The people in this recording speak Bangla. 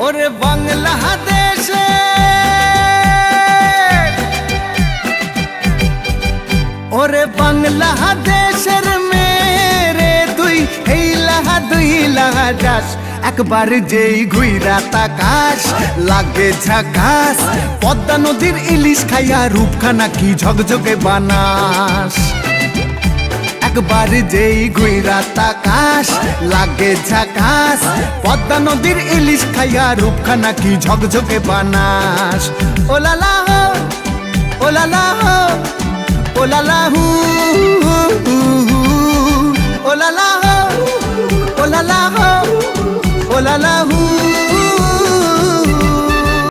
ওরে বাংলা দেশে ওরে বাংলা দেশের মেরে তুই এই লাহা দুই লাহা দাস একবার যেই ঘুইরা তাকাস, লাগে ঝাকাস, পদ্মা নদীর ইলিশ খাইয়া রূপখানা কি ঝকঝকে বানাস। একবার যেই ঘুইরা তাকাস, লাগে ঝাকাস, পদ্মা নদীর ইলিশ খাইয়া রূপখানা কি ঝকঝকে বানাস। Oh la la oh la la oh la la oh la la হো oh la la oh la la হু